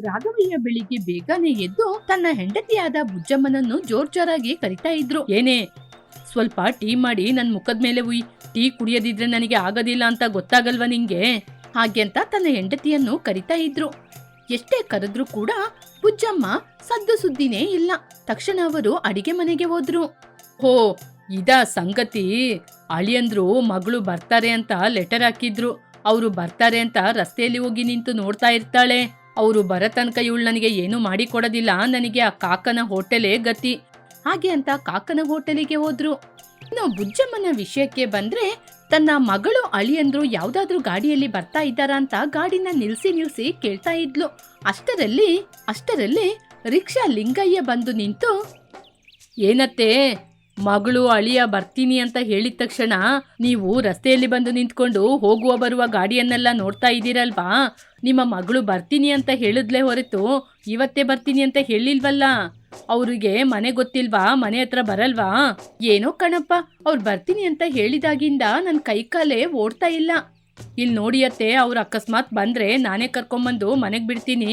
ರಾಘವಯ್ಯ ಬೆಳಿಗ್ಗೆ ಬೇಗನೆ ಎದ್ದು ತನ್ನ ಹೆಂಡತಿಯಾದ ಬುಜ್ಜಮ್ಮನನ್ನು ಜೋರ್ ಜೋರಾಗಿ ಕರಿತಾ ಇದ್ರು. ಏನೇ, ಸ್ವಲ್ಪ ಟೀ ಮಾಡಿ ನನ್ ಮುಖದ ಮೇಲೆ ಉಯ್, ಟೀ ಕುಡಿಯದಿದ್ರೆ ನನಗೆ ಆಗೋದಿಲ್ಲ ಅಂತ ಗೊತ್ತಾಗಲ್ವಾ ನಿಂಗೆ? ಹಾಗೆ ಅಂತ ತನ್ನ ಹೆಂಡತಿಯನ್ನು ಕರಿತಾ ಇದ್ರು. ಎಷ್ಟೇ ಕರೆದ್ರೂ ಕೂಡ ಬುಜ್ಜಮ್ಮ ಸದ್ದು ಸುದ್ದಿನೇ ಇಲ್ಲ. ತಕ್ಷಣ ಅವರು ಅಡಿಗೆ ಮನೆಗೆ ಹೋದ್ರು. ಹೋ, ಇದ ಸಂಗತಿ. ಅಳಿಯಂದ್ರು ಮಗಳು ಬರ್ತಾರೆ ಅಂತ ಲೆಟರ್ ಹಾಕಿದ್ರು. ಅವರು ಬರ್ತಾರೆ ಅಂತ ರಸ್ತೆಯಲ್ಲಿ ಹೋಗಿ ನಿಂತು ನೋಡ್ತಾ ಇರ್ತಾಳೆ. ಅವರು ಬರೋ ತನಕ ಇವಳು ನನಗೆ ಏನೂ ಮಾಡಿ ಕೊಡೋದಿಲ್ಲ ನನಗೆ ಆ ಕಾಕನ ಹೋಟೆಲೇ ಗತಿ. ಹಾಗೆ ಅಂತ ಕಾಕನ ಹೋಟೆಲಿಗೆ ಹೋದ್ರು. ಇನ್ನು ಬುಜ್ಜಮ್ಮನ ವಿಷಯಕ್ಕೆ ಬಂದ್ರೆ ತನ್ನ ಮಗಳು ಅಳಿಯಂದ್ರು ಯಾವ್ದಾದ್ರೂ ಗಾಡಿಯಲ್ಲಿ ಬರ್ತಾ ಇದ್ದಾರಾ ಅಂತ ಗಾಡಿನ ನಿಲ್ಸಿ ನಿಲ್ಸಿ ಕೇಳ್ತಾ ಇದ್ಲು. ಅಷ್ಟರಲ್ಲಿ ಅಷ್ಟರಲ್ಲಿ ರಿಕ್ಷಾ ಲಿಂಗಯ್ಯ ಬಂದು ನಿಂತು, ಏನತ್ತೆ ಮಗಳು ಅಳಿಯ ಬರ್ತೀನಿ ಅಂತ ಹೇಳಿದ ತಕ್ಷಣ ನೀವು ರಸ್ತೆಯಲ್ಲಿ ಬಂದು ನಿಂತ್ಕೊಂಡು ಹೋಗುವ ಬರುವ ಗಾಡಿಯನ್ನೆಲ್ಲ ನೋಡ್ತಾ ಇದ್ದೀರಲ್ವಾ? ನಿಮ್ಮ ಮಗಳು ಬರ್ತೀನಿ ಅಂತ ಹೇಳಿದ್ಲೇ ಹೊರತು ಇವತ್ತೇ ಬರ್ತೀನಿ ಅಂತ ಹೇಳಿಲ್ವಲ್ಲ? ಅವ್ರಿಗೆ ಮನೆ ಗೊತ್ತಿಲ್ವಾ? ಮನೆ ಹತ್ರ ಬರಲ್ವಾ? ಏನೋ ಕಣಪ್ಪ, ಅವ್ರು ಬರ್ತೀನಿ ಅಂತ ಹೇಳಿದಾಗಿಂದ ನನ್ನ ಕೈಕಾಲೇ ಓಡ್ತಾ ಇಲ್ಲ. ಇಲ್ಲಿ ನೋಡಿಯತ್ತೆ ಅವ್ರು ಅಕಸ್ಮಾತ್ ಬಂದ್ರೆ ನಾನೇ ಕರ್ಕೊಂಬಂದು ಮನೆಗೆ ಬಿಡ್ತೀನಿ.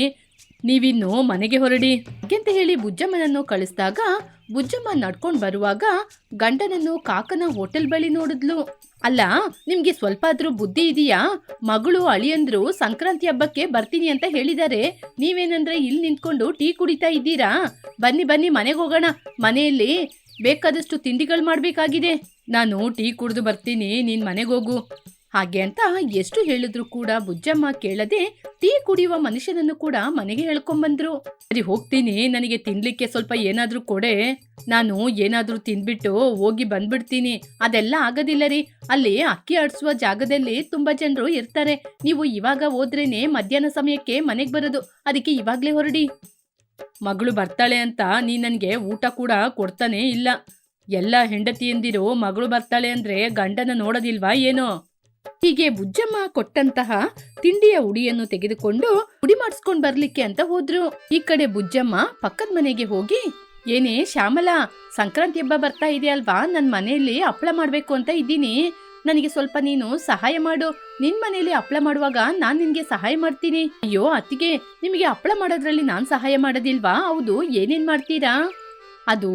ನೀವಿನ್ನು ಮನೆಗೆ ಹೊರಡಿ. ಅಂತ ಹೇಳಿ ಬುಜ್ಜಮ್ಮನನ್ನು ಕಳಿಸಿದಾಗ ಬುಜ್ಜಮ್ಮ ನಡ್ಕೊಂಡು ಬರುವಾಗ ಗಂಡನನ್ನು ಕಾಕನ ಹೋಟೆಲ್ ಬಳಿ ನೋಡಿದ್ಲು. ಅಲ್ಲ, ನಿಮ್ಗೆ ಸ್ವಲ್ಪ ಆದ್ರೂ ಬುದ್ಧಿ ಇದೆಯಾ? ಮಗಳು ಅಳಿಯಂದ್ರು ಸಂಕ್ರಾಂತಿ ಹಬ್ಬಕ್ಕೆ ಬರ್ತೀನಿ ಅಂತ ಹೇಳಿದ್ದಾರೆ ನೀವೇನಂದ್ರೆ ಇಲ್ಲಿ ನಿಂತ್ಕೊಂಡು ಟೀ ಕುಡಿತಾ ಇದ್ದೀರಾ? ಬನ್ನಿ ಬನ್ನಿ, ಮನೆಗೆ ಹೋಗೋಣ. ಮನೆಯಲ್ಲಿ ಬೇಕಾದಷ್ಟು ತಿಂಡಿಗಳು ಮಾಡಬೇಕಾಗಿದೆ. ನಾನು ಟೀ ಕುಡಿದು ಬರ್ತೀನಿ, ನೀನ್ ಮನೆಗೆ ಹೋಗು. ಹಾಗೆ ಅಂತ ಎಷ್ಟು ಹೇಳಿದ್ರು ಕೂಡ ಬುಜ್ಜಮ್ಮ ಕೇಳದೆ ಟೀ ಕುಡಿಯುವ ಮನುಷ್ಯನನ್ನು ಕೂಡ ಮನೆಗೆ ಹೇಳ್ಕೊಂಬಂದ್ರು ಸರಿ, ಹೋಗ್ತೀನಿ. ನನಗೆ ತಿನ್ಲಿಕ್ಕೆ ಸ್ವಲ್ಪ ಏನಾದ್ರೂ ಕೊಡೆ. ನಾನು ಏನಾದ್ರೂ ತಿಂದ್ಬಿಟ್ಟು ಹೋಗಿ ಬಂದ್ಬಿಡ್ತೀನಿ. ಅದೆಲ್ಲ ಆಗೋದಿಲ್ಲ ರೀ. ಅಲ್ಲಿ ಅಕ್ಕಿ ಆಡಿಸುವ ಜಾಗದಲ್ಲಿ ತುಂಬಾ ಜನರು ಇರ್ತಾರೆ. ನೀವು ಇವಾಗ ಹೋದ್ರೇನೆ ಮಧ್ಯಾಹ್ನ ಸಮಯಕ್ಕೆ ಮನೆಗೆ ಬರೋದು. ಅದಕ್ಕೆ ಇವಾಗ್ಲೇ ಹೊರಡಿ. ಮಗಳು ಬರ್ತಾಳೆ ಅಂತ ನೀ ನನಗೆ ಊಟ ಕೂಡ ಕೊಡ್ತಾನೆ ಇಲ್ಲ. ಎಲ್ಲ ಹೆಂಡತಿಯಂದಿರು ಮಗಳು ಬರ್ತಾಳೆ ಅಂದ್ರೆ ಗಂಡನ ನೋಡೋದಿಲ್ವಾ ಏನೋ? ಹೀಗೆ ಬುಜ್ಜಮ್ಮ ಕೊಟ್ಟಂತಹ ತಿಂಡಿಯ ಉಡಿಯನ್ನು ತೆಗೆದುಕೊಂಡು ಉಡಿ ಮಾಡಿಸ್ಕೊಂಡ್ ಬರ್ಲಿಕ್ಕೆ ಅಂತ ಹೋದ್ರು. ಈ ಕಡೆ ಬುಜ್ಜಮ್ಮ ಪಕ್ಕದ ಮನೆಗೆ ಹೋಗಿ, ಏನೇ ಶ್ಯಾಮಲಾ, ಸಂಕ್ರಾಂತಿ ಹಬ್ಬ ಬರ್ತಾ ಇದೆ ಅಲ್ವಾ? ನನ್ ಮನೆಯಲ್ಲಿ ಹಪ್ಪಳ ಮಾಡ್ಬೇಕು ಅಂತ ಇದ್ದೀನಿ. ನನಗೆ ಸ್ವಲ್ಪ ನೀನು ಸಹಾಯ ಮಾಡು. ನಿನ್ ಮನೆಯಲ್ಲಿ ಹಪ್ಪಳ ಮಾಡುವಾಗ ನಾನ್ ನಿನ್ಗೆ ಸಹಾಯ ಮಾಡ್ತೀನಿ. ಅಯ್ಯೋ ಅತ್ತಿಗೆ, ನಿಮಗೆ ಹಪ್ಪಳ ಮಾಡೋದ್ರಲ್ಲಿ ನಾನ್ ಸಹಾಯ ಮಾಡೋದಿಲ್ವಾ? ಹೌದು, ಏನೇನ್ ಮಾಡ್ತೀರಾ? ಅದು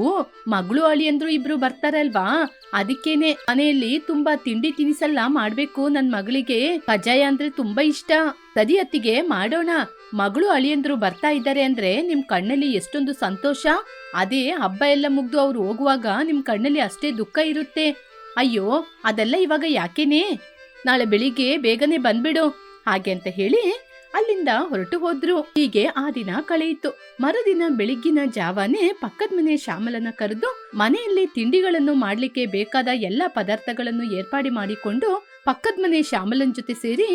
ಮಗಳು ಅಳಿಯಂದ್ರು ಇಬ್ರು ಬರ್ತಾರಲ್ವಾ? ಅದಕ್ಕೇನೆ ಮನೆಯಲ್ಲಿ ತುಂಬಾ ತಿಂಡಿ ತಿನಿಸೆಲ್ಲ ಮಾಡ್ಬೇಕು ನನ್ ಮಗಳಿಗೆ. ಕಜಾಯ ಅಂದ್ರೆ ತುಂಬಾ ಇಷ್ಟ. ಸರಿ ಅತ್ತಿಗೆ, ಮಾಡೋಣ. ಮಗಳು ಅಳಿಯಂದ್ರು ಬರ್ತಾ ಇದ್ದಾರೆ ಅಂದ್ರೆ ನಿಮ್ ಕಣ್ಣಲ್ಲಿ ಎಷ್ಟೊಂದು ಸಂತೋಷ. ಅದೇ ಹಬ್ಬ ಎಲ್ಲ ಮುಗ್ದು ಅವ್ರು ಹೋಗುವಾಗ ನಿಮ್ ಕಣ್ಣಲ್ಲಿ ಅಷ್ಟೇ ದುಃಖ ಇರುತ್ತೆ. ಅಯ್ಯೋ, ಅದೆಲ್ಲ ಇವಾಗ ಯಾಕೆನೆ? ನಾಳೆ ಬೆಳಿಗ್ಗೆ ಬೇಗನೆ ಬಂದ್ಬಿಡು. ಹಾಗೆ ಅಂತ ಹೇಳಿ ಅಲ್ಲಿಂದ ಹೊರಟು ಹೋದ್ರು. ಹೀಗೆ ಆ ದಿನ ಕಳೆಯಿತು. ಮರುದಿನ ಬೆಳಿಗ್ಗಿನ ಜಾವಾನೇ ಪಕ್ಕದ ಮನೆ ಶ್ಯಾಮಲನ ಕರೆದು ಮನೆಯಲ್ಲಿ ತಿಂಡಿಗಳನ್ನು ಮಾಡ್ಲಿಕ್ಕೆ ಬೇಕಾದ ಎಲ್ಲ ಪದಾರ್ಥಗಳನ್ನು ಏರ್ಪಾಡಿ ಮಾಡಿಕೊಂಡು ಪಕ್ಕದ ಮನೆ ಶ್ಯಾಮಲನ್ ಜೊತೆ ಸೇರಿ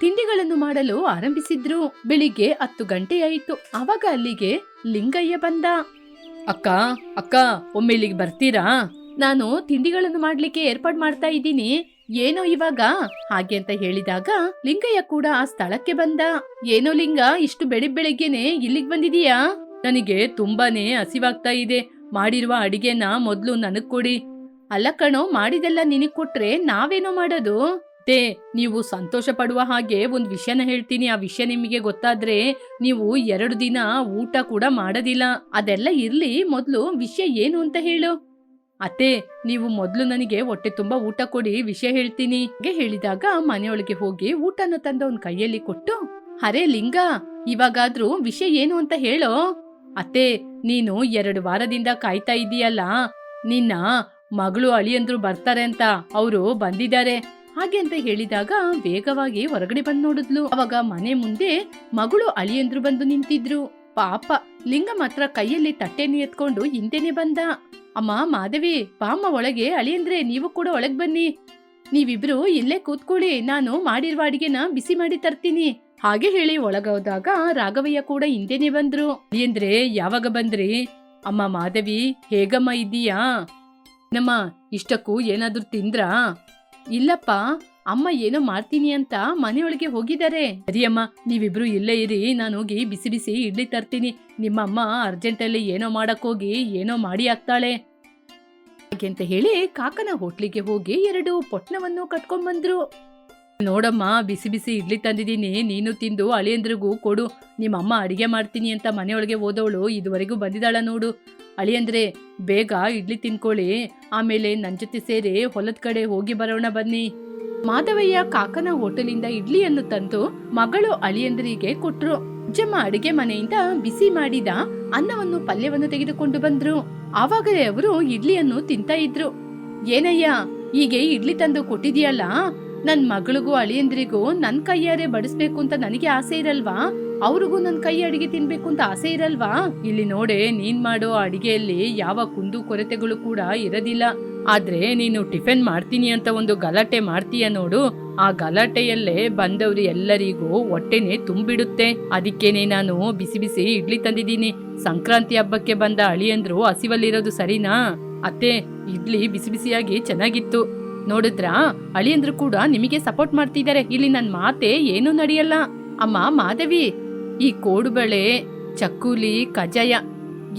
ತಿಂಡಿಗಳನ್ನು ಮಾಡಲು ಆರಂಭಿಸಿದ್ರು. ಬೆಳಿಗ್ಗೆ ಹತ್ತು ಗಂಟೆಯಾಯಿತು ಅವಾಗ ಅಲ್ಲಿಗೆ ಲಿಂಗಯ್ಯ ಬಂದ. ಅಕ್ಕ ಅಕ್ಕ ಒಮ್ಮೆ ಇಲ್ಲಿಗೆ ಬರ್ತೀರಾ? ನಾನು ತಿಂಡಿಗಳನ್ನು ಮಾಡ್ಲಿಕ್ಕೆ ಏರ್ಪಾಡು ಮಾಡ್ತಾ ಇದ್ದೀನಿ. ಏನೋ ಇವಾಗ? ಹಾಗೆ ಅಂತ ಹೇಳಿದಾಗ ಲಿಂಗಯ್ಯ ಕೂಡ ಆ ಸ್ಥಳಕ್ಕೆ ಬಂದ. ಏನೋ ಲಿಂಗ, ಇಷ್ಟು ಬೆಳಿ ಬೆಳಿಗ್ಗೆನೆ ಇಲ್ಲಿಗ್ ಬಂದಿದೀಯಾ? ನನಗೆ ತುಂಬಾನೇ ಹಸಿವಾಗ್ತಾ ಇದೆ. ಮಾಡಿರುವ ಅಡಿಗೆನ ಮೊದ್ಲು ನನಗ್ ಕೊಡಿ. ಅಲ್ಲ ಕಣೋ, ಮಾಡಿದೆಲ್ಲ ನಿನಗ್ ಕೊಟ್ರೆ ನಾವೇನೋ ಮಾಡೋದು? ದೇ, ನೀವು ಸಂತೋಷ ಪಡುವ ಹಾಗೆ ಒಂದ್ ವಿಷಯನ ಹೇಳ್ತೀನಿ. ಆ ವಿಷಯ ನಿಮಗೆ ಗೊತ್ತಾದ್ರೆ ನೀವು ಎರಡು ದಿನ ಊಟ ಕೂಡ ಮಾಡೋದಿಲ್ಲ. ಅದೆಲ್ಲ ಇರ್ಲಿ, ಮೊದ್ಲು ವಿಷಯ ಏನು ಅಂತ ಹೇಳು. ಅತ್ತೆ, ನೀವು ಮೊದಲು ನನಗೆ ಹೊಟ್ಟೆ ತುಂಬಾ ಊಟ ಕೊಡಿ, ವಿಷಯ ಹೇಳ್ತೀನಿ ಹೇಳಿದಾಗ ಮನೆಯೊಳಗೆ ಹೋಗಿ ಊಟನ ತಂದ ಅವನ್ ಕೈಯಲ್ಲಿ ಕೊಟ್ಟು, ಅರೆ ಲಿಂಗ, ಇವಾಗಾದ್ರೂ ವಿಷಯ ಏನು ಅಂತ ಹೇಳೋ? ಅತ್ತೆ, ನೀನು ಎರಡು ವಾರದಿಂದ ಕಾಯ್ತಾ ಇದೀಯಲ್ಲ, ನಿನ್ನ ಮಗಳು ಅಳಿಯಂದ್ರು ಬರ್ತಾರೆ ಅಂತ ಅವರು ಬಂದಿದ್ದಾರೆ. ಹಾಗೆ ಅಂತ ಹೇಳಿದಾಗ ವೇಗವಾಗಿ ಹೊರಗಡೆ ಬಂದ್ ನೋಡಿದ್ಲು. ಅವಾಗ ಮನೆ ಮುಂದೆ ಮಗಳು ಅಳಿಯಂದ್ರು ಬಂದು ನಿಂತಿದ್ರು. ಪಾಪ, ಲಿಂಗ ಮಾತ್ರ ಕೈಯಲ್ಲಿ ತಟ್ಟೆನ ಎತ್ಕೊಂಡು ಹಿಂದೆನೆ ಬಂದ. ಅಮ್ಮ, ಮಾಧವಿ, ಬಾಮ್ಮ ಒಳಗೆ ಅಳಿಯಂದ್ರೆ ನೀವು ಕೂಡ ಒಳಗ್ ಬನ್ನಿ. ನೀವಿಬ್ರು ಇಲ್ಲೇ ಕೂತ್ಕೊಳ್ಳಿ, ನಾನು ಮಾಡಿರುವ ಅಡಿಗೆನ ಬಿಸಿ ಮಾಡಿ ತರ್ತೀನಿ. ಹಾಗೆ ಹೇಳಿ ಒಳಗೋದಾಗ ರಾಘವಯ್ಯ ಕೂಡ ಹಿಂದೆನೆ ಬಂದ್ರು. ಅಳಿಯಂದ್ರೆ ಯಾವಾಗ ಬಂದ್ರಿ? ಅಮ್ಮ, ಮಾಧವಿ, ಹೇಗಮ್ಮ ಇದ್ದೀಯಾ? ನಮ್ಮ, ಇಷ್ಟಕ್ಕೂ ಏನಾದ್ರೂ ತಿಂದ್ರಾ? ಇಲ್ಲಪ್ಪ, ಅಮ್ಮ ಏನೋ ಮಾಡ್ತೀನಿ ಅಂತ ಮನೆಯೊಳಗೆ ಹೋಗಿದ್ದಾರೆ. ಸರಿಯಮ್ಮ, ನೀವಿಬ್ರು ಇಲ್ಲೇ ಇರಿ, ನಾನು ಹೋಗಿ ಬಿಸಿ ಬಿಸಿ ಇಡ್ಲಿ ತರ್ತೀನಿ. ನಿಮ್ಮಮ್ಮ ಅರ್ಜೆಂಟಲ್ಲಿ ಏನೋ ಮಾಡಕ್ಕೋಗಿ ಏನೋ ಮಾಡಿ ಹಾಕ್ತಾಳೆ. ಹಾಗೆ ಅಂತ ಹೇಳಿ ಕಾಕನ ಹೋಟ್ಲಿಗೆ ಹೋಗಿ ಎರಡು ಪೊಟ್ನವನ್ನು ಕಟ್ಕೊಂಡ್ ಬಂದ್ರು. ನೋಡಮ್ಮ, ಬಿಸಿ ಬಿಸಿ ಇಡ್ಲಿ ತಂದಿದ್ದೀನಿ, ನೀನು ತಿಂದು ಅಳಿಯಂದ್ರಿಗೂ ಕೊಡು. ನಿಮ್ಮಮ್ಮ ಅಡಿಗೆ ಮಾಡ್ತೀನಿ ಅಂತ ಮನೆಯೊಳಗೆ ಹೋದವಳು ಇದುವರೆಗೂ ಬಂದಿದ್ದಾಳ ನೋಡು. ಅಳಿಯಂದ್ರೆ, ಬೇಗ ಇಡ್ಲಿ ತಿನ್ಕೊಳ್ಳಿ. ಆಮೇಲೆ ನನ್ನ ಜೊತೆ ಸೇರಿ ಹೊಲದ ಕಡೆ ಹೋಗಿ ಬರೋಣ ಬನ್ನಿ. ಮಾಧವಯ್ಯ ಕಾಕನ ಹೋಟೆಲಿಂದ ಇಡ್ಲಿಯನ್ನು ತಂದು ಮಗಳು ಅಳಿಯಂದ್ರಿಗೆ ಕೊಟ್ರು. ಅಜ್ಜಮ್ಮ ಅಡುಗೆ ಮನೆಯಿಂದ ಬಿಸಿ ಮಾಡಿದ ಅನ್ನವನ್ನು ಪಲ್ಯವನ್ನು ತೆಗೆದುಕೊಂಡು ಬಂದ್ರು. ಆವಾಗಲೇ ಅವರು ಇಡ್ಲಿಯನ್ನು ತಿಂತ ಇದ್ರು. ಏನಯ್ಯ, ಹೀಗೆ ಇಡ್ಲಿ ತಂದು ಕೊಟ್ಟಿದೀಯಲ್ಲ? ನನ್ ಮಗಳಿಗೂ ಅಳಿಯಂದ್ರಿಗೂ ನನ್ ಕೈಯಾರೆ ಬಡಿಸ್ಬೇಕು ಅಂತ ನನಗೆ ಆಸೆ ಇರಲ್ವಾ? ಅವ್ರಿಗೂ ನನ್ನ ಕೈ ಅಡಿಗೆ ತಿನ್ಬೇಕು ಅಂತ ಆಸೆ ಇರಲ್ವಾ? ಇಲ್ಲಿ ನೋಡೆ, ನೀನ್ ಮಾಡೋ ಅಡಿಗೆಯಲ್ಲಿ ಯಾವ ಕುಂದು ಕೊರತೆಗಳು ಕೂಡ ಇರೋದಿಲ್ಲ. ಆದ್ರೆ ನೀನು ಟಿಫಿನ್ ಮಾಡ್ತೀನಿ ಅಂತ ಒಂದು ಗಲಾಟೆ ಮಾಡ್ತೀಯ ನೋಡು. ಆ ಗಲಾಟೆಯಲ್ಲೇ ಬಂದವರು ಎಲ್ಲರಿಗೂ ಹೊಟ್ಟೆನೆ ತುಂಬಿಡುತ್ತೆ. ಅದಕ್ಕೇನೆ ನಾನು ಬಿಸಿ ಬಿಸಿ ಇಡ್ಲಿ ತಂದಿದ್ದೀನಿ. ಸಂಕ್ರಾಂತಿ ಹಬ್ಬಕ್ಕೆ ಬಂದ ಅಳಿಯಂದ್ರು ಹಸಿವಲ್ಲಿರೋದು ಸರಿನಾ? ಅತ್ತೆ, ಇಡ್ಲಿ ಬಿಸಿ ಬಿಸಿಯಾಗಿ ಚೆನ್ನಾಗಿತ್ತು. ನೋಡಿದ್ರಾ, ಅಳಿಯಂದ್ರು ಕೂಡ ನಿಮಗೆ ಸಪೋರ್ಟ್ ಮಾಡ್ತಿದ್ದಾರೆ. ಇಲ್ಲಿ ನನ್ನ ಮಾತೆ ಏನೂ ನಡೆಯಲ್ಲ. ಅಮ್ಮ ಮಾಧವಿ ಈ ಕೋಡುಬಳೆ, ಚಕ್ಕುಲಿ ಕಜಾಯ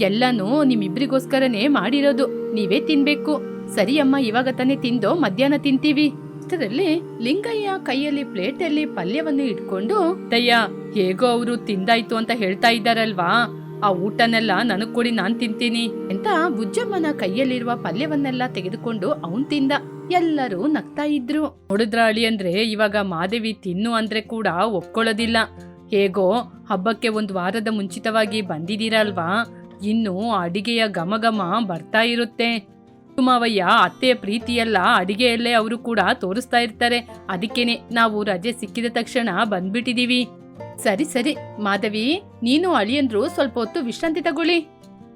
ಎಲ್ಲನೂ ನಿಮ್ಮಿಬ್ರಿಗೋಸ್ಕರನೇ ಮಾಡಿರೋದು. ನೀವೇ ತಿನ್ಬೇಕು. ಸರಿ ಅಮ್ಮ ಇವಾಗ ತಾನೇ ತಿಂದೋ ಮಧ್ಯಾಹ್ನ ತಿಂತೀವಿ. ಅಷ್ಟರಲ್ಲಿ ಲಿಂಗಯ್ಯ ಕೈಯಲ್ಲಿ ಪ್ಲೇಟಲ್ಲಿ ಪಲ್ಯವನ್ನು ಇಟ್ಕೊಂಡು ತಯ್ಯ ಹೇಗೋ ಅವರು ತಿಂದಾಯ್ತು ಅಂತ ಹೇಳ್ತಾ ಇದ್ದಾರಲ್ವಾ? ಆ ಊಟನೆಲ್ಲ ನನಗ್ ಕೊಡಿ, ನಾನ್ ತಿಂತೀನಿ ಅಂತ ಬುಜ್ಜಮ್ಮನ ಕೈಯಲ್ಲಿರುವ ಪಲ್ಯವನ್ನೆಲ್ಲ ತೆಗೆದುಕೊಂಡು ಅವನ್ ತಿಂದ. ಎಲ್ಲರೂ ನಗ್ತಾ ಇದ್ರು. ನೋಡಿದ್ರ ಅಳಿ ಅಂದ್ರೆ ಇವಾಗ ಮಾದೇವಿ ತಿನ್ನು ಅಂದ್ರೆ ಕೂಡ ಒಪ್ಕೊಳ್ಳೋದಿಲ್ಲ. ಹೇಗೋ ಹಬ್ಬಕ್ಕೆ ಒಂದು ವಾರದ ಮುಂಚಿತವಾಗಿ ಬಂದಿದ್ದೀರಲ್ವಾ? ಇನ್ನು ಅಡಿಗೆಯ ಗಮಗಮ ಬರ್ತಾ ಇರುತ್ತೆ. ಕುಮಾವಯ್ಯ ಅತ್ತೆಯ ಪ್ರೀತಿಯೆಲ್ಲ ಅಡಿಗೆಯಲ್ಲೇ ಅವರು ಕೂಡ ತೋರಿಸ್ತಾ ಇರ್ತಾರೆ. ಅದಕ್ಕೇನೆ ನಾವು ರಜೆ ಸಿಕ್ಕಿದ ತಕ್ಷಣ ಬಂದ್ಬಿಟ್ಟಿದೀವಿ. ಸರಿ ಸರಿ, ಮಾಧವಿ, ನೀನು ಅಳಿಯಂದ್ರು ಸ್ವಲ್ಪ ಹೊತ್ತು ವಿಶ್ರಾಂತಿ ತಗೊಳ್ಳಿ.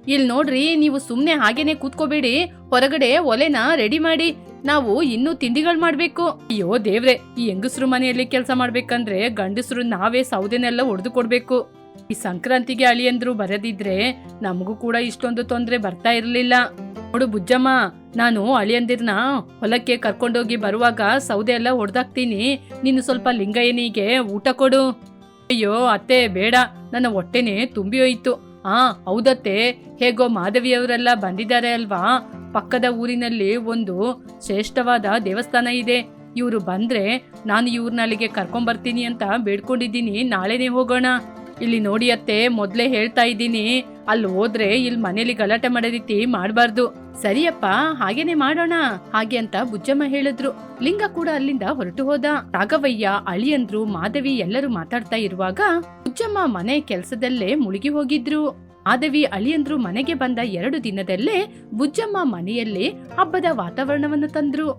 ಇಲ್ಲಿ ನೋಡ್ರಿ, ನೀವು ಸುಮ್ಮನೆ ಹಾಗೇನೆ ಕೂತ್ಕೋಬೇಡಿ. ಹೊರಗಡೆ ಒಲೆನ ರೆಡಿ ಮಾಡಿ. ನಾವು ಇನ್ನೂ ತಿಂಡಿಗಳು ಮಾಡ್ಬೇಕು. ಅಯ್ಯೋ ದೇವ್ರೆ, ಈ ಹೆಂಗಸರು ಮನೆಯಲ್ಲಿ ಕೆಲಸ ಮಾಡ್ಬೇಕಂದ್ರೆ ಗಂಡಸರು ನಾವೇ ಸೌದೆನೆಲ್ಲ ಹೊಡೆದು ಕೊಡ್ಬೇಕು. ಈ ಸಂಕ್ರಾಂತಿಗೆ ಅಳಿಯಂದ್ರು ಬರದಿದ್ರೆ ನಮಗೂ ಕೂಡ ಇಷ್ಟೊಂದು ತೊಂದ್ರೆ ಬರ್ತಾ ಇರಲಿಲ್ಲ. ನೋಡು ಬುಜ್ಜಮ್ಮ, ನಾನು ಅಳಿಯಂದಿರ್ನ ಹೊಲಕ್ಕೆ ಕರ್ಕೊಂಡೋಗಿ ಬರುವಾಗ ಸೌದೆ ಎಲ್ಲ ಹೊಡೆದಾಕ್ತೀನಿ ನೀನು ಸ್ವಲ್ಪ ಲಿಂಗಯ್ಯನಿಗೆ ಊಟ ಕೊಡು. ಅಯ್ಯೋ ಅತ್ತೆ, ಬೇಡ. ನನ್ನ ಹೊಟ್ಟೆನೇ ತುಂಬಿ ಹೋಯ್ತು. ಹಾ ಹೌದತ್ತೆ. ಹೇಗೋ ಮಾಧವಿಯವರೆಲ್ಲ ಬಂದಿದ್ದಾರೆ ಅಲ್ವಾ? ಪಕ್ಕದ ಊರಿನಲ್ಲಿ ಒಂದು ಶ್ರೇಷ್ಠವಾದ ದೇವಸ್ಥಾನ ಇದೆ. ಇವರು ಬಂದ್ರೆ ನಾನು ಇವ್ರನ್ನ ಅಲ್ಲಿಗೆ ಕರ್ಕೊಂಬರ್ತೀನಿ ಅಂತ ಬೇಡ್ಕೊಂಡಿದ್ದೀನಿ. ನಾಳೆನೇ ಹೋಗೋಣ. ಇಲ್ಲಿ ನೋಡಿ ಅತ್ತೆ, ಮೊದ್ಲೇ ಹೇಳ್ತಾ ಇದ್ದೀನಿ. ಅಲ್ಲಿ ಹೋದ್ರೆ ಇಲ್ಲಿ ಮನೇಲಿ ಗಲಾಟೆ ಮಾಡೋ ರೀತಿ ಮಾಡಬಾರ್ದು. ಸರಿಯಪ್ಪ, ಹಾಗೇನೆ ಮಾಡೋಣ. ಹಾಗೆ ಅಂತ ಬುಜ್ಜಮ್ಮ ಹೇಳಿದ್ರು. ಲಿಂಗ ಕೂಡ ಅಲ್ಲಿಂದ ಹೊರಟು ಹೋದ. ರಾಘವಯ್ಯ ಅಳಿಯಂದ್ರು ಮಾಧವಿ ಎಲ್ಲರೂ ಮಾತಾಡ್ತಾ ಇರುವಾಗ ಬುಜ್ಜಮ್ಮ ಮನೆ ಕೆಲಸದಲ್ಲೇ ಮುಳುಗಿ ಹೋಗಿದ್ರು. ಮಾಧವಿ ಅಳಿಯಂದ್ರು ಮನೆಗೆ ಬಂದ ಎರಡು ದಿನದಲ್ಲೇ ಬುಜ್ಜಮ್ಮ ಮನೆಯಲ್ಲಿ ಹಬ್ಬದ ವಾತಾವರಣವನ್ನು ತಂದ್ರು.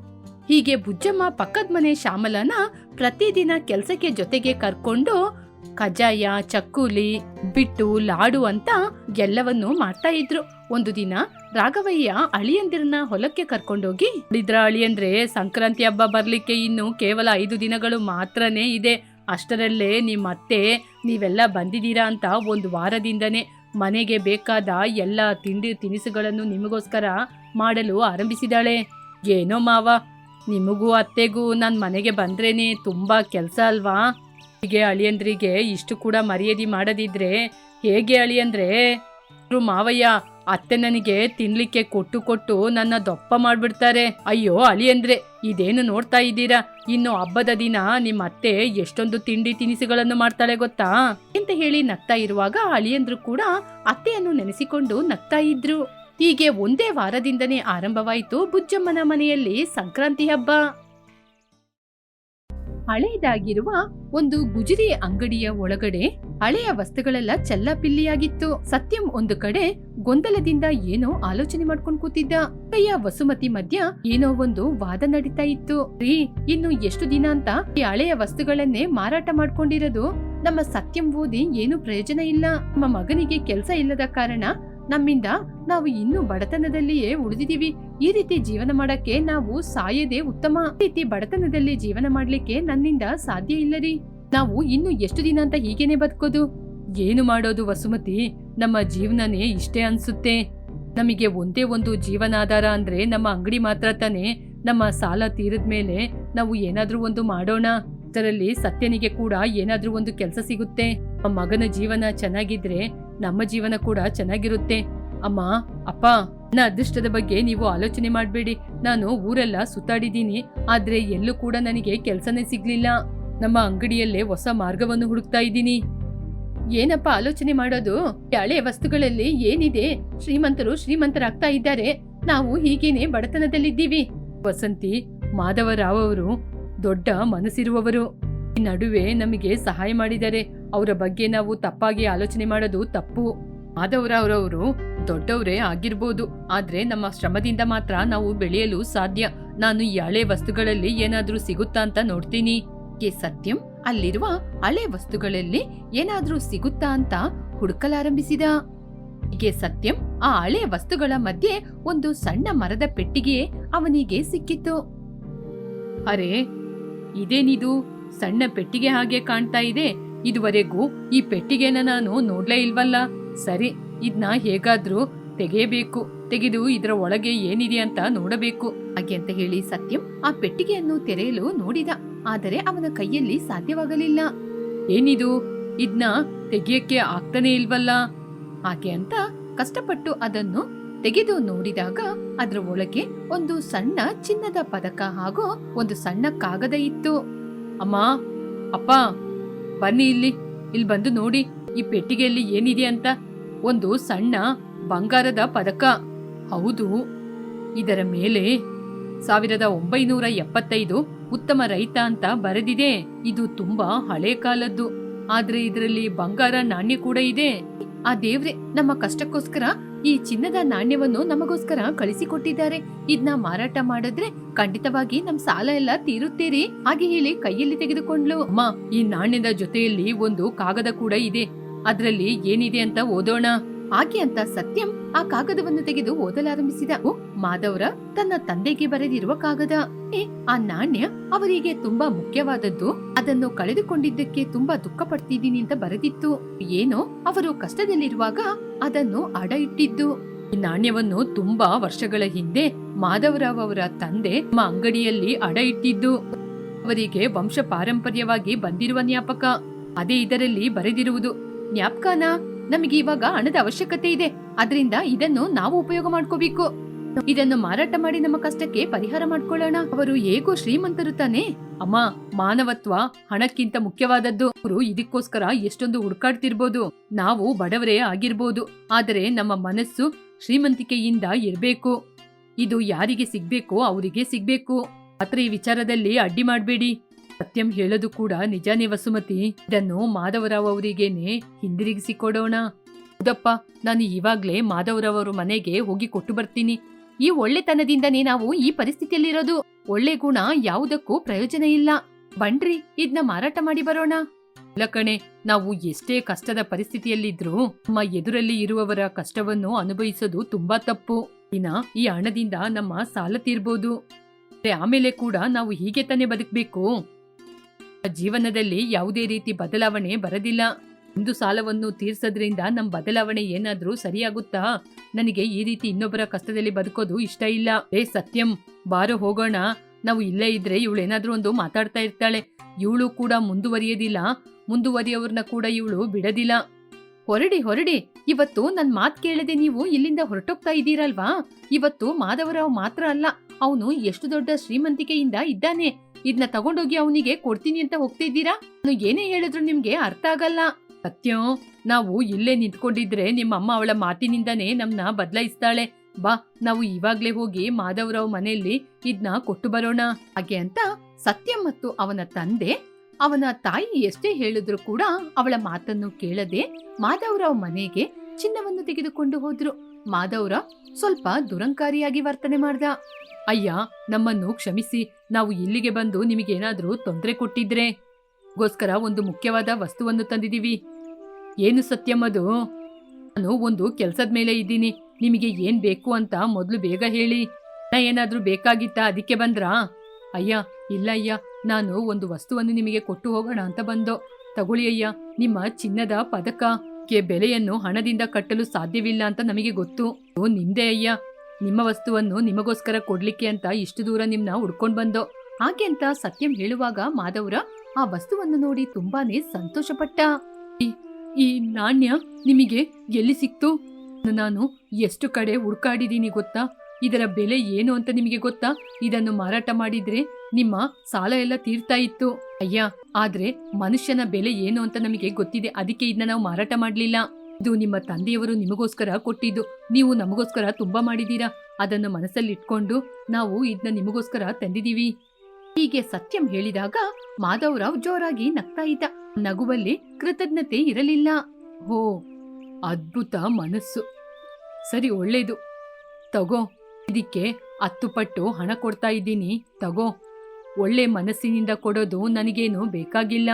ಹೀಗೆ ಬುಜ್ಜಮ್ಮ ಪಕ್ಕದ ಮನೆ ಶ್ಯಾಮಲನ ಪ್ರತಿದಿನ ಕೆಲಸಕ್ಕೆ ಜೊತೆಗೆ ಕರ್ಕೊಂಡು ಕಜಾಯ ಚಕ್ಕುಲಿ, ಬಿಟ್ಟು, ಲಾಡು ಅಂತ ಎಲ್ಲವನ್ನೂ ಮಾಡ್ತಾ ಇದ್ರು. ಒಂದು ದಿನ ರಾಘವಯ್ಯ ಅಳಿಯಂದಿರನ್ನ ಹೊಲಕ್ಕೆ ಕರ್ಕೊಂಡೋಗಿ, ಇದ್ರ ಅಳಿಯಂದ್ರೆ ಸಂಕ್ರಾಂತಿ ಹಬ್ಬ ಬರ್ಲಿಕ್ಕೆ ಇನ್ನು ಕೇವಲ ಐದು ದಿನಗಳು ಮಾತ್ರನೇ ಇದೆ. ಅಷ್ಟರಲ್ಲೇ ನಿಮ್ಮ ಅತ್ತೆ ನೀವೆಲ್ಲ ಬಂದಿದ್ದೀರಾ ಅಂತ ಒಂದು ವಾರದಿಂದನೇ ಮನೆಗೆ ಬೇಕಾದ ಎಲ್ಲ ತಿಂಡಿ ತಿನಿಸುಗಳನ್ನು ನಿಮಗೋಸ್ಕರ ಮಾಡಲು ಆರಂಭಿಸಿದಾಳೆ. ಏನೋ ಮಾವ, ನಿಮಗೂ ಅತ್ತೆಗೂ ನನ್ನ ಮನೆಗೆ ಬಂದ್ರೇನೆ ತುಂಬ ಕೆಲಸ ಅಲ್ವಾ? ಹೀಗೆ ಅಳಿಯಂದ್ರಿಗೆ ಇಷ್ಟು ಕೂಡ ಮರ್ಯಾದೆ ಮಾಡದಿದ್ರೆ ಹೇಗೆ ಅಳಿಯಂದ್ರೆ? ಮಾವಯ್ಯ ಅತ್ತೆ ನನಗೆ ತಿನ್ಲಿಕ್ಕೆ ಕೊಟ್ಟು ಕೊಟ್ಟು ನನ್ನ ದೊಪ್ಪ ಮಾಡ್ಬಿಡ್ತಾರೆ. ಅಯ್ಯೋ, ಅಳಿಯಂದ್ರೆ, ಇದೇನು ನೋಡ್ತಾ ಇದ್ದೀರಾ? ಇನ್ನು ಹಬ್ಬದ ದಿನ ನಿಮ್ಮ ಅತ್ತೆ ಎಷ್ಟೊಂದು ತಿಂಡಿ ತಿನಿಸುಗಳನ್ನು ಮಾಡ್ತಾಳೆ ಗೊತ್ತಾ? ಅಂತ ಹೇಳಿ ನಗ್ತಾ ಇರುವಾಗ ಅಳಿಯಂದ್ರು ಕೂಡ ಅತ್ತೆಯನ್ನು ನೆನೆಸಿಕೊಂಡು ನಗ್ತಾ ಇದ್ರು. ಹೀಗೆ ಒಂದೇ ವಾರದಿಂದನೇ ಆರಂಭವಾಯಿತು ಬುಜ್ಜಮ್ಮನ ಮನೆಯಲ್ಲಿ ಸಂಕ್ರಾಂತಿ ಹಬ್ಬ. ಹಳೆಯದಾಗಿರುವ ಒಂದು ಗುಜರಿ ಅಂಗಡಿಯ ಒಳಗಡೆ ಹಳೆಯ ವಸ್ತುಗಳೆಲ್ಲ ಚೆಲ್ಲಾಪಿಲ್ಲಿಯಾಗಿತ್ತು. ಸತ್ಯಂ ಒಂದು ಕಡೆ ಗೊಂದಲದಿಂದ ಏನೋ ಆಲೋಚನೆ ಮಾಡ್ಕೊಂಡು ಕೂತಿದ್ದ ಕೈಯ ವಸುಮತಿ ಮಧ್ಯ ಏನೋ ಒಂದು ವಾದ ನಡೀತಾ ಇತ್ತು. ರೀ, ಇನ್ನು ಎಷ್ಟು ದಿನ ಅಂತ ಈ ಹಳೆಯ ವಸ್ತುಗಳನ್ನೇ ಮಾರಾಟ ಮಾಡ್ಕೊಂಡಿರೋದು? ನಮ್ಮ ಸತ್ಯಂ ಓದಿ ಏನು ಪ್ರಯೋಜನ ಇಲ್ಲ. ನಮ್ಮ ಮಗನಿಗೆ ಕೆಲಸ ಇಲ್ಲದ ಕಾರಣ ನಮ್ಮಿಂದ ನಾವು ಇನ್ನೂ ಬಡತನದಲ್ಲಿಯೇ ಉಳಿದಿದೀವಿ. ಈ ರೀತಿ ಜೀವನ ಮಾಡಕ್ಕೆ ನಾವು ಸಾಯದೆ ಉತ್ತಮ. ರೀತಿ ಬಡತನದಲ್ಲಿ ಜೀವನ ಮಾಡ್ಲಿಕ್ಕೆ ನನ್ನಿಂದ ಸಾಧ್ಯ ಇಲ್ಲ ರೀ. ನಾವು ಇನ್ನು ಎಷ್ಟು ದಿನ ಅಂತ ಹೀಗೇನೆ ಬದುಕೋದು? ಏನು ಮಾಡೋದು ವಸುಮತಿ? ನಮ್ಮ ಜೀವನನೇ ಇಷ್ಟೇ ಅನ್ಸುತ್ತೆ. ನಮಗೆ ಒಂದೇ ಒಂದು ಜೀವನಾಧಾರ ಅಂದ್ರೆ ನಮ್ಮ ಅಂಗಡಿ ಮಾತ್ರ ತಾನೇ. ನಮ್ಮ ಸಾಲ ತೀರಿದ ಮೇಲೆ ನಾವು ಏನಾದ್ರೂ ಒಂದು ಮಾಡೋಣ. ಅದರಲ್ಲಿ ಸತ್ಯನಿಗೆ ಕೂಡ ಏನಾದ್ರೂ ಒಂದು ಕೆಲಸ ಸಿಗುತ್ತೆ. ಆ ಮಗನ ಜೀವನ ಚೆನ್ನಾಗಿದ್ರೆ ನಮ್ಮ ಜೀವನ ಕೂಡ ಚೆನ್ನಾಗಿರುತ್ತೆ. ಅಮ್ಮ, ಅಪ್ಪ, ನನ್ನ ಅದೃಷ್ಟದ ಬಗ್ಗೆ ನೀವು ಆಲೋಚನೆ ಮಾಡಬೇಡಿ. ನಾನು ಊರೆಲ್ಲ ಸುತ್ತಾಡಿದ್ದೀನಿ. ಆದ್ರೆ ಎಲ್ಲೂ ಕೂಡ ನನಗೆ ಕೆಲಸನೇ ಸಿಗ್ಲಿಲ್ಲ. ನಮ್ಮ ಅಂಗಡಿಯಲ್ಲೇ ಹೊಸ ಮಾರ್ಗವನ್ನು ಹುಡುಕ್ತಾ ಇದ್ದೀನಿ. ಏನಪ್ಪ ಆಲೋಚನೆ ಮಾಡೋದು? ಹಳೆ ವಸ್ತುಗಳಲ್ಲಿ ಏನಿದೆ? ಶ್ರೀಮಂತರು ಶ್ರೀಮಂತರಾಗ್ತಾ ಇದ್ದಾರೆ. ನಾವು ಹೀಗೇನೆ ಬಡತನದಲ್ಲಿದ್ದೀವಿ. ವಸಂತಿ, ಮಾಧವರಾವ್ ಅವರು ದೊಡ್ಡ ಮನಸ್ಸಿರುವವರು. ಈ ನಡುವೆ ನಮಗೆ ಸಹಾಯ ಮಾಡಿದ್ದಾರೆ. ಅವರ ಬಗ್ಗೆ ನಾವು ತಪ್ಪಾಗಿ ಆಲೋಚನೆ ಮಾಡೋದು ತಪ್ಪು. ಮಾಧವರಾವ್ರವರು ದೊಡ್ಡವರೇ ಆಗಿರ್ಬೋದು. ಆದ್ರೆ ನಮ್ಮ ಶ್ರಮದಿಂದ ಮಾತ್ರ ನಾವು ಬೆಳೆಯಲು ಸಾಧ್ಯ. ನಾನು ಈ ಹಳೆ ವಸ್ತುಗಳಲ್ಲಿ ಏನಾದ್ರೂ ಸಿಗುತ್ತಾ ಅಂತ ನೋಡ್ತೀನಿ. ಕೆ ಸತ್ಯಂ? ಅಲ್ಲಿರುವ ಹಳೆ ವಸ್ತುಗಳಲ್ಲಿ ಏನಾದ್ರೂ ಸಿಗುತ್ತಾ ಅಂತ ಹುಡುಕಲಾರಂಭಿಸಿದ. ಹೀಗೆ ಸತ್ಯಂ ಆ ಹಳೆ ವಸ್ತುಗಳ ಮಧ್ಯೆ ಒಂದು ಸಣ್ಣ ಮರದ ಪೆಟ್ಟಿಗೆ ಅವನಿಗೆ ಸಿಕ್ಕಿತ್ತು. ಅರೆ, ಇದೇನಿದು? ಸಣ್ಣ ಪೆಟ್ಟಿಗೆ ಹಾಗೆ ಕಾಣ್ತಾ ಇದೆ. ಇದುವರೆಗೂ ಈ ಪೆಟ್ಟಿಗೆನ ನಾನು ನೋಡ್ಲೇ ಇಲ್ವಲ್ಲ. ಸರಿ ಇದನ್ನ ಹೇಗಾದ್ರೂ ತೆಗೆಯಬೇಕು. ತೆಗೆದು ಇದರ ಒಳಗೆ ಏನಿದೆ ಅಂತ ನೋಡಬೇಕು. ಹಾಗೆ ಅಂತ ಹೇಳಿ ಸತ್ಯಂ ಆ ಪೆಟ್ಟಿಗೆಯನ್ನು ತೆರೆಯಲು ನೋಡಿದ. ಆದರೆ ಅವನ ಕೈಯಲ್ಲಿ ಸಾಧ್ಯವಾಗಲಿಲ್ಲ. ಏನಿದು? ಇದ್ನ ತೆಗೆಯಕ್ಕೆ ಆಗ್ತಾನೆ ಇಲ್ವಲ್ಲ? ಹಾಗೆ ಅಂತ ಕಷ್ಟಪಟ್ಟು ಅದನ್ನು ತೆಗೆದು ನೋಡಿದಾಗ ಅದರ ಒಳಗೆ ಒಂದು ಸಣ್ಣ ಚಿನ್ನದ ಪದಕ ಹಾಗೂ ಒಂದು ಸಣ್ಣ ಕಾಗದ ಇತ್ತು. ಅಮ್ಮ, ಅಪ್ಪ, ಬನ್ನಿ ಇಲ್ಲಿ. ಇಲ್ಲಿ ಬಂದು ನೋಡಿ, ಈ ಪೆಟ್ಟಿಗೆಯಲ್ಲಿ ಏನಿದೆ ಅಂತ. ಒಂದು ಸಣ್ಣ ಬಂಗಾರದ ಪದಕ. ಹೌದು, ಇದರ ಮೇಲೆ ಸಾವಿರದ ಒಂಬೈನೂರ ಎಪ್ಪತ್ತೈದು ಉತ್ತಮ ರೈತ ಅಂತ ಬರೆದಿದೆ. ಇದು ತುಂಬಾ ಹಳೆ ಕಾಲದ್ದು. ಆದ್ರೆ ಇದರಲ್ಲಿ ಬಂಗಾರ ನಾಣ್ಯ ಕೂಡ ಇದೆ. ಆ ದೇವ್ರೆ, ನಮ್ಮ ಕಷ್ಟಕ್ಕೋಸ್ಕರ ಈ ಚಿನ್ನದ ನಾಣ್ಯವನ್ನು ನಮಗೋಸ್ಕರ ಕಳಿಸಿಕೊಟ್ಟಿದ್ದಾರೆ. ಇದನ್ನ ಮಾರಾಟ ಮಾಡಿದ್ರೆ ಖಂಡಿತವಾಗಿ ನಮ್ ಸಾಲ ಎಲ್ಲ ತೀರುತ್ತೀರಿ. ಹಾಗೆ ಹೇಳಿ ಕೈಯಲ್ಲಿ ತೆಗೆದುಕೊಂಡ್ಲು ಅಮ್ಮ, ಈ ನಾಣ್ಯದ ಜೊತೆಯಲ್ಲಿ ಒಂದು ಕಾಗದ ಕೂಡ ಇದೆ. ಅದ್ರಲ್ಲಿ ಏನಿದೆ ಅಂತ ಓದೋಣ. ಆಕೆ ಅಂತ ಸತ್ಯಂ ಆ ಕಾಗದವನ್ನು ತೆಗೆದು ಓದಲಾರಂಭಿಸಿದ. ಮಾಧವ್ರ ತನ್ನ ತಂದೆಗೆ ಬರೆದಿರುವ ಕಾಗದ. ಏ, ಆ ನಾಣ್ಯ ಅವರಿಗೆ ತುಂಬಾ ಮುಖ್ಯವಾದದ್ದು. ಅದನ್ನು ಕಳೆದುಕೊಂಡಿದ್ದಕ್ಕೆ ತುಂಬಾ ದುಃಖ ಪಡ್ತಿದ್ದೀನಿ ಅಂತ ಬರೆದಿತ್ತು. ಏನೋ ಅವರು ಕಷ್ಟದಲ್ಲಿರುವಾಗ ಅದನ್ನು ಅಡ ಇಟ್ಟಿದ್ದು. ಈ ನಾಣ್ಯವನ್ನು ತುಂಬಾ ವರ್ಷಗಳ ಹಿಂದೆ ಮಾಧವರಾವ್ ಅವರ ತಂದೆ ನಮ್ಮ ಅಂಗಡಿಯಲ್ಲಿ ಅಡ ಇಟ್ಟಿದ್ದು. ಅವರಿಗೆ ವಂಶ ಪಾರಂಪರ್ಯವಾಗಿ ಬಂದಿರುವ ಜ್ಞಾಪಕ. ಅದೇ ಇದರಲ್ಲಿ ಬರೆದಿರುವುದು. ಜ್ಞಾಪಕನ? ನಮಗೆ ಇವಾಗ ಹಣದ ಅವಶ್ಯಕತೆ ಇದೆ. ಅದರಿಂದ ಇದನ್ನು ನಾವು ಉಪಯೋಗ ಮಾಡ್ಕೋಬೇಕು. ಇದನ್ನು ಮಾರಾಟ ಮಾಡಿ ನಮ್ಮ ಕಷ್ಟಕ್ಕೆ ಪರಿಹಾರ ಮಾಡ್ಕೊಳ್ಳೋಣ. ಅವರು ಹೇಗೋ ಶ್ರೀಮಂತರು ತಾನೆ. ಅಮ್ಮ, ಮಾನವತ್ವ ಹಣಕ್ಕಿಂತ ಮುಖ್ಯವಾದದ್ದು. ಅವರು ಇದಕ್ಕೋಸ್ಕರ ಎಷ್ಟೊಂದು ಹುಡುಕಾಡ್ತಿರ್ಬೋದು. ನಾವು ಬಡವರೇ ಆಗಿರ್ಬೋದು. ಆದರೆ ನಮ್ಮ ಮನಸ್ಸು ಶ್ರೀಮಂತಿಕೆಯಿಂದ ಇರಬೇಕು. ಇದು ಯಾರಿಗೆ ಸಿಗ್ಬೇಕೋ ಅವರಿಗೆ ಸಿಗ್ಬೇಕು. ಆತ್ರ ಈ ವಿಚಾರದಲ್ಲಿ ಅಡ್ಡಿ ಮಾಡಬೇಡಿ. ಸತ್ಯಂ ಹೇಳೋದು ಕೂಡ ನಿಜಾನೇ ವಸುಮತಿ. ಇದನ್ನು ಮಾಧವರಾವ್ ಅವರಿಗೇನೆ ಹಿಂದಿರುಗಿಸಿಕೊಡೋಣ. ಹೌದಪ್ಪ, ನಾನು ಇವಾಗ್ಲೇ ಮಾಧವರಾವ್ ಅವ್ರ ಮನೆಗೆ ಹೋಗಿ ಕೊಟ್ಟು ಬರ್ತೀನಿ. ಈ ಒಳ್ಳೆತನದಿಂದನೇ ನಾವು ಈ ಪರಿಸ್ಥಿತಿಯಲ್ಲಿರೋದು. ಒಳ್ಳೆ ಗುಣ ಯಾವುದಕ್ಕೂ ಪ್ರಯೋಜನ ಇಲ್ಲ. ಬಂಡ್ರಿ ಇದ್ನ ಮಾರಾಟ ಮಾಡಿ ಬರೋಣ. ಲಕಣೆ ನಾವು ಎಷ್ಟೇ ಕಷ್ಟದ ಪರಿಸ್ಥಿತಿಯಲ್ಲಿದ್ರೂ ನಮ್ಮ ಎದುರಲ್ಲಿ ಇರುವವರ ಕಷ್ಟವನ್ನು ಅನುಭವಿಸೋದು ತುಂಬಾ ತಪ್ಪು. ಇನ್ನ ಈ ಹಣದಿಂದ ನಮ್ಮ ಸಾಲ ತೀರ್ಬೋದು. ಆಮೇಲೆ ಕೂಡ ನಾವು ಹೀಗೆ ತಾನೇ ಬದುಕಬೇಕು. ಜೀವನದಲ್ಲಿ ಯಾವುದೇ ರೀತಿ ಬದಲಾವಣೆ ಬರದಿಲ್ಲ. ಒಂದು ಸಾಲವನ್ನು ತೀರ್ಸೋದ್ರಿಂದ ನಮ್ಮ ಬದಲಾವಣೆ ಏನಾದ್ರೂ ಸರಿಯಾಗುತ್ತಾ? ನನಗೆ ಈ ರೀತಿ ಇನ್ನೊಬ್ಬರ ಕಷ್ಟದಲ್ಲಿ ಬದುಕೋದು ಇಷ್ಟ ಇಲ್ಲ. ಏ, ಸತ್ಯಂ, ಬಾರೋ, ಹೋಗೋಣ. ನಾವು ಇಲ್ಲೇ ಇದ್ರೆ ಇವಳು ಏನಾದ್ರೂ ಒಂದು ಮಾತಾಡ್ತಾ ಇರ್ತಾಳೆ. ಇವಳು ಕೂಡ ಮುಂದುವರಿಯೋದಿಲ್ಲ. ಮುಂದುವರಿಯವ್ರನ್ನ ಕೂಡ ಇವಳು ಬಿಡದಿಲ್ಲ. ಹೊರಡಿ ಹೊರಡಿ. ಇವತ್ತು ನನ್ ಮಾತ್ ಕೇಳದೆ ನೀವು ಇಲ್ಲಿಂದ ಹೊರಟೋಗ್ತಾ ಇದ್ದೀರಲ್ವಾ? ಇವತ್ತು ಮಾಧವರಾವ್ ಮಾತ್ರ ಅಲ್ಲ, ಅವನು ಎಷ್ಟು ದೊಡ್ಡ ಶ್ರೀಮಂತಿಕೆಯಿಂದ ಇದ್ದಾನೆ. ಇದನ್ನ ತಗೊಂಡೋಗಿ ಅವನಿಗೆ ಕೊಡ್ತೀನಿ ಅಂತ ಹೋಗ್ತಿದ್ದೀರಾ ಏನೇ ಹೇಳಿದ್ರು ನಿಮ್ಗೆ ಅರ್ಥ ಆಗಲ್ಲ. ಸತ್ಯ, ನಾವು ಇಲ್ಲೇ ನಿಂತ್ಕೊಂಡಿದ್ರೆ ನಿಮ್ಮಮ್ಮ ಅವಳ ಮಾತಿನಿಂದನೇ ನಮ್ನ ಬದಲಾಯಿಸ್ತಾಳೆ. ಬಾ, ನಾವು ಇವಾಗ್ಲೇ ಹೋಗಿ ಮಾಧವರಾವ್ ಮನೆಯಲ್ಲಿ ಇದ್ನ ಕೊಟ್ಟು ಬರೋಣ. ಹಾಗೆ ಅಂತ ಸತ್ಯ ಮತ್ತು ಅವನ ತಂದೆ, ಅವನ ತಾಯಿ ಎಷ್ಟೇ ಹೇಳಿದ್ರು ಕೂಡ ಅವಳ ಮಾತನ್ನು ಕೇಳದೆ ಮಾಧವರಾವ್ ಮನೆಗೆ ಚಿನ್ನವನ್ನು ತೆಗೆದುಕೊಂಡು ಹೋದ್ರು. ಮಾಧವರಾವ್ ಸ್ವಲ್ಪ ದುರಂಕಾರಿಯಾಗಿ ವರ್ತನೆ ಮಾಡ್ದ. ಅಯ್ಯ, ನಮ್ಮನ್ನು ಕ್ಷಮಿಸಿ, ನಾವು ಇಲ್ಲಿಗೆ ಬಂದು ನಿಮಗೇನಾದ್ರೂ ತೊಂದರೆ ಕೊಟ್ಟಿದ್ರೆ? ಗೋಸ್ಕರ ಒಂದು ಮುಖ್ಯವಾದ ವಸ್ತುವನ್ನು ತಂದಿದೀವಿ ಏನು ಸತ್ಯಂ ಅದು? ನಾನು ಒಂದು ಕೆಲಸದ ಮೇಲೆ ಇದ್ದೀನಿ. ನಿಮಗೆ ಏನ್ ಬೇಕು ಅಂತ ಮೊದಲು ಬೇಗ ಹೇಳಿ. ನಾ ಏನಾದರೂ ಬೇಕಾಗಿತ್ತಾ? ಅದಕ್ಕೆ ಬಂದ್ರಾ? ಅಯ್ಯ, ಇಲ್ಲ ಅಯ್ಯ. ನಾನು ಒಂದು ವಸ್ತುವನ್ನು ನಿಮಗೆ ಕೊಟ್ಟು ಹೋಗೋಣ ಅಂತ ಬಂದೋ. ತಗೊಳ್ಳಿ ಅಯ್ಯ, ನಿಮ್ಮ ಚಿನ್ನದ ಪದಕಕ್ಕೆ ಬೆಲೆಯನ್ನು ಹಣದಿಂದ ಕಟ್ಟಲು ಸಾಧ್ಯವಿಲ್ಲ ಅಂತ ನಮಗೆ ಗೊತ್ತು. ನಿಮ್ದೇ ಅಯ್ಯ. ನಿಮ್ಮ ವಸ್ತುವನ್ನು ನಿಮಗೋಸ್ಕರ ಕೊಡ್ಲಿಕ್ಕೆ ಅಂತ ಇಷ್ಟು ದೂರ ನಿಮ್ನ ಹುಡ್ಕೊಂಡು ಬಂದೋ. ಹಾಗೆ ಅಂತ ಸತ್ಯಂ ಹೇಳುವಾಗ ಮಾಧವ್ರ ಆ ವಸ್ತುವನ್ನು ನೋಡಿ ತುಂಬಾನೇ ಸಂತೋಷಪಟ್ಟ. ಈ- ನಾಣ್ಯ ನಿಮಗೆ ಎಲ್ಲಿ ಸಿಕ್ತು? ನಾನು ಎಷ್ಟು ಕಡೆ ಹುಡ್ಕಾಡಿದೀನಿ ಗೊತ್ತಾ? ಇದರ ಬೆಲೆ ಏನು ಅಂತ ನಿಮಗೆ ಗೊತ್ತಾ? ಇದನ್ನು ಮಾರಾಟ ಮಾಡಿದ್ರೆ ನಿಮ್ಮ ಸಾಲ ಎಲ್ಲ ತೀರ್ತಾ ಇತ್ತು. ಅಯ್ಯ, ಆದ್ರೆ ಮನುಷ್ಯನ ಬೆಲೆ ಏನು ಅಂತ ನಮಗೆ ಗೊತ್ತಿದೆ. ಅದಕ್ಕೆ ಇದನ್ನ ನಾವು ಮಾರಾಟ ಮಾಡ್ಲಿಲ್ಲ. ಇದು ನಿಮ್ಮ ತಂದೆಯವರು ನಿಮಗೋಸ್ಕರ ಕೊಟ್ಟಿದ್ದು. ನೀವು ನಮಗೋಸ್ಕರ ತುಂಬಾ ಮಾಡಿದೀರಾ ಅದನ್ನು ಮನಸ್ಸಲ್ಲಿ ಇಟ್ಕೊಂಡು ನಾವು ಇದನ್ನ ನಿಮಗೋಸ್ಕರ ತಂದಿದೀವಿ ಹೀಗೆ ಸತ್ಯಂ ಹೇಳಿದಾಗ ಮಾಧವರಾವ್ ಜೋರಾಗಿ ನಗ್ತಾ ಇದ್ದ. ನಗುವಲ್ಲಿ ಕೃತಜ್ಞತೆ ಇರಲಿಲ್ಲ. ಹೋ ಅದ್ಭುತ ಮನಸ್ಸು. ಸರಿ, ಒಳ್ಳೇದು. ತಗೋ, ಇದಕ್ಕೆ ಹತ್ತು ಪಟ್ಟು ಹಣ ಕೊಡ್ತಾ ಇದ್ದೀನಿ. ತಗೋ, ಒಳ್ಳೆ ಮನಸ್ಸಿನಿಂದ ಕೊಡೋದು ನನಗೇನು ಬೇಕಾಗಿಲ್ಲ.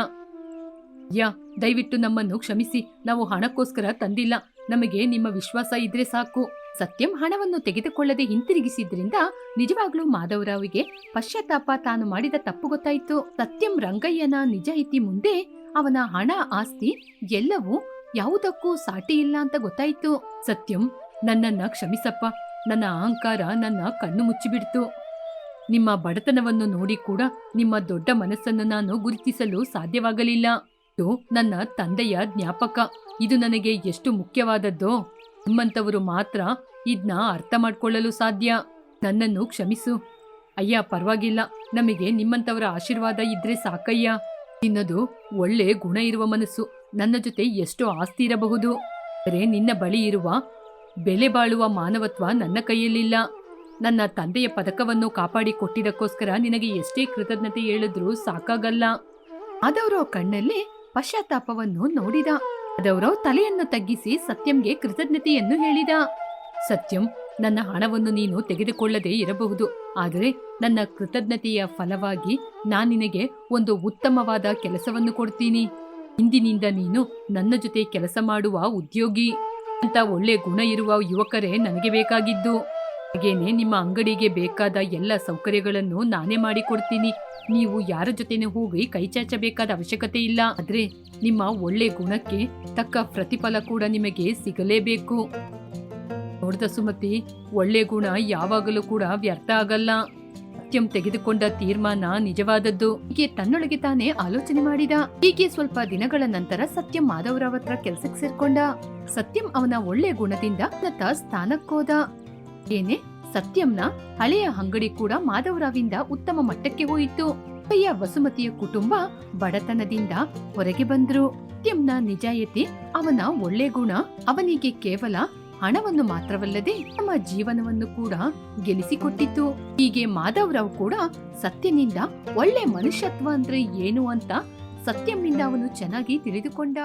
ಯಾ, ದಯವಿಟ್ಟು ನಮ್ಮನ್ನು ಕ್ಷಮಿಸಿ. ನಾವು ಹಣಕ್ಕೋಸ್ಕರ ತಂದಿಲ್ಲ. ನಮಗೆ ನಿಮ್ಮ ವಿಶ್ವಾಸ ಇದ್ರೆ ಸಾಕು. ಸತ್ಯಂ ಹಣವನ್ನು ತೆಗೆದುಕೊಳ್ಳದೆ ಹಿಂತಿರುಗಿಸಿದ್ರಿಂದ ನಿಜವಾಗ್ಲೂ ಮಾಧವರಾವಿಗೆ ಪಶ್ಚಾತ್ತಾಪ ತಾನು ಮಾಡಿದ ತಪ್ಪು ಗೊತ್ತಾಯಿತು. ಸತ್ಯಂ ರಂಗಯ್ಯನ ನಿಜ ಇತಿ ಮುಂದೆ ಅವನ ಹಣ, ಆಸ್ತಿ ಎಲ್ಲವೂ ಯಾವುದಕ್ಕೂ ಸಾಟಿ ಇಲ್ಲ ಅಂತ ಗೊತ್ತಾಯಿತು. ಸತ್ಯಂ, ನನ್ನನ್ನ ಕ್ಷಮಿಸಪ್ಪ. ನನ್ನ ಅಹಂಕಾರ ನನ್ನ ಕಣ್ಣು ಮುಚ್ಚಿಬಿಡ್ತು. ನಿಮ್ಮ ಬಡತನವನ್ನು ನೋಡಿ ಕೂಡ ನಿಮ್ಮ ದೊಡ್ಡ ಮನಸ್ಸನ್ನು ನಾನು ಗುರುತಿಸಲು ಸಾಧ್ಯವಾಗಲಿಲ್ಲ. ಇದು ನನ್ನ ತಂದೆಯ ಜ್ಞಾಪಕ. ಇದು ನನಗೆ ಎಷ್ಟು ಮುಖ್ಯವಾದದ್ದೋ? ನಿಮ್ಮಂಥವರು ಮಾತ್ರ ಇದನ್ನ ಅರ್ಥ ಮಾಡಿಕೊಳ್ಳಲು ಸಾಧ್ಯ. ನನ್ನನ್ನು ಕ್ಷಮಿಸು. ಅಯ್ಯ, ಪರವಾಗಿಲ್ಲ. ನಮಗೆ ನಿಮ್ಮಂಥವರ ಆಶೀರ್ವಾದ ಇದ್ರೆ ಸಾಕಯ್ಯ. ನಿನ್ನದು ಒಳ್ಳೆ ಗುಣ ಇರುವ ಮನಸ್ಸು. ನನ್ನ ಜೊತೆ ಎಷ್ಟು ಆಸ್ತಿ ಇರಬಹುದು. ಆದರೆ ನಿನ್ನ ಬಳಿ ಇರುವ, ಬೆಲೆ ಬಾಳುವ ಮಾನವತ್ವ ನನ್ನ ಕೈಯಲ್ಲಿಲ್ಲ. ನನ್ನ ತಂದೆಯ ಪದಕವನ್ನು ಕಾಪಾಡಿ ಕೊಟ್ಟಿದ್ದಕ್ಕೋಸ್ಕರ ನಿನಗೆ ಎಷ್ಟೇ ಕೃತಜ್ಞತೆ ಹೇಳಿದ್ರೂ ಸಾಕಾಗಲ್ಲ. ಮಾಧವರಾವ್ ಕಣ್ಣಲ್ಲಿ ಪಶ್ಚಾತ್ತಾಪವನ್ನು ನೋಡಿದ. ಮಾಧವರಾವ್ ತಲೆಯನ್ನು ತಗ್ಗಿಸಿ ಸತ್ಯಂಗೆ ಕೃತಜ್ಞತೆಯನ್ನು ಹೇಳಿದ. ಸತ್ಯಂ, ನನ್ನ ಹಣವನ್ನು ನೀನು ತೆಗೆದುಕೊಳ್ಳದೆ ಇರಬಹುದು. ಆದರೆ ನನ್ನ ಕೃತಜ್ಞತೆಯ ಫಲವಾಗಿ ನಾನು ನಿನಗೆ ಒಂದು ಉತ್ತಮವಾದ ಕೆಲಸವನ್ನು ಕೊಡ್ತೀನಿ. ಇಂದಿನಿಂದ ನೀನು ನನ್ನ ಜೊತೆ ಕೆಲಸ ಮಾಡುವ ಉದ್ಯೋಗಿ. ಅಂತ ಒಳ್ಳೆ ಗುಣ ಇರುವ ಯುವಕರೇ ನನಗೆ ಬೇಕಾಗಿದ್ದು. ಹಾಗೇನೆ ನಿಮ್ಮ ಅಂಗಡಿಗೆ ಬೇಕಾದ ಎಲ್ಲ ಸೌಕರ್ಯಗಳನ್ನು ನಾನೇ ಮಾಡಿಕೊಡ್ತೀನಿ. ನೀವು ಯಾರ ಜೊತೆನೂ ಹೋಗಿ ಕೈಚಾಚಬೇಕಾದ ಅವಶ್ಯಕತೆ ಇಲ್ಲ. ಆದ್ರೆ ನಿಮ್ಮ ಒಳ್ಳೆ ಗುಣಕ್ಕೆ ತಕ್ಕ ಪ್ರತಿಫಲ ಕೂಡ ನಿಮಗೆ ಸಿಗಲೇಬೇಕು. ನೋಡ್ದ ಸುಮತಿ, ಒಳ್ಳೆ ಗುಣ ಯಾವಾಗಲೂ ಕೂಡ ವ್ಯರ್ಥ ಆಗಲ್ಲ. ಸತ್ಯಂ ತೆಗೆದುಕೊಂಡ ತೀರ್ಮಾನ ನಿಜವಾದದ್ದು. ಹೀಗೆ ತನ್ನೊಳಗೆ ತಾನೇ ಆಲೋಚನೆ ಮಾಡಿದ. ಹೀಗೆ ಸ್ವಲ್ಪ ದಿನಗಳ ನಂತರ ಸತ್ಯಂ ಮಾಧವರಾವ್ ಹತ್ರ ಕೆಲ್ಸಕ್ಕೆ ಸೇರ್ಕೊಂಡ. ಸತ್ಯಂ ಅವನ ಒಳ್ಳೆ ಗುಣದಿಂದ ಉನ್ನತ ಸ್ಥಾನಕ್ಕೋದ ಏನೇ, ಸತ್ಯಂನ ಹಳೆಯ ಅಂಗಡಿ ಕೂಡ ಮಾಧವರಾವಿಂದ ಉತ್ತಮ ಮಟ್ಟಕ್ಕೆ ಹೋಯಿತು. ಅಯ್ಯ, ವಸುಮತಿಯ ಕುಟುಂಬ ಬಡತನದಿಂದ ಹೊರಗೆ ಬಂದ್ರು. ಸತ್ಯಂನ ನಿಜಾಯಿತಿ, ಅವನ ಒಳ್ಳೆ ಗುಣ, ಅವನಿಗೆ ಕೇವಲ ಹಣವನ್ನು ಮಾತ್ರವಲ್ಲದೆ ನಮ್ಮ ಜೀವನವನ್ನು ಕೂಡ ಗೆಲ್ಲಿಸಿಕೊಟ್ಟಿತ್ತು. ಹೀಗೆ ಮಾಧವರಾವ್ ಕೂಡ ಸತ್ಯನಿಂದ ಒಳ್ಳೆ ಮನುಷ್ಯತ್ವ ಅಂದ್ರೆ ಏನು ಅಂತ ಸತ್ಯಂನಿಂದ ಅವನು ಚೆನ್ನಾಗಿ ತಿಳಿದುಕೊಂಡ.